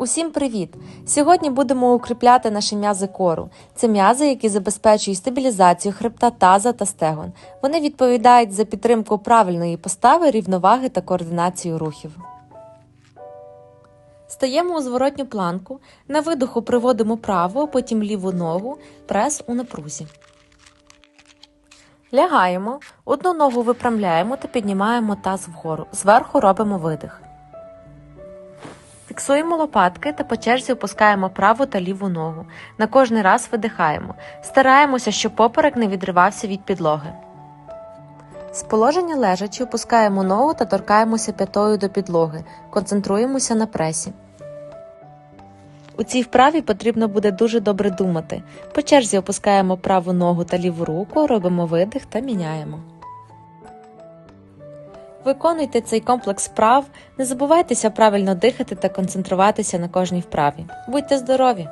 Усім привіт! Сьогодні будемо укріпляти наші м'язи кору. Це м'язи, які забезпечують стабілізацію хребта, таза та стегон. Вони відповідають за підтримку правильної постави, рівноваги та координацію рухів. Стаємо у зворотню планку. На видоху приводимо праву, потім ліву ногу, прес у напрузі. Лягаємо, одну ногу випрямляємо та піднімаємо таз вгору. Зверху робимо видих. Фіксуємо лопатки та по черзі опускаємо праву та ліву ногу. На кожний раз видихаємо. Стараємося, щоб поперек не відривався від підлоги. З положення лежачи опускаємо ногу та торкаємося п'ятою до підлоги. Концентруємося на пресі. У цій вправі потрібно буде дуже добре думати. По черзі опускаємо праву ногу та ліву руку, робимо видих та міняємо. Виконуйте цей комплекс вправ, не забувайтеся правильно дихати та концентруватися на кожній вправі. Будьте здорові!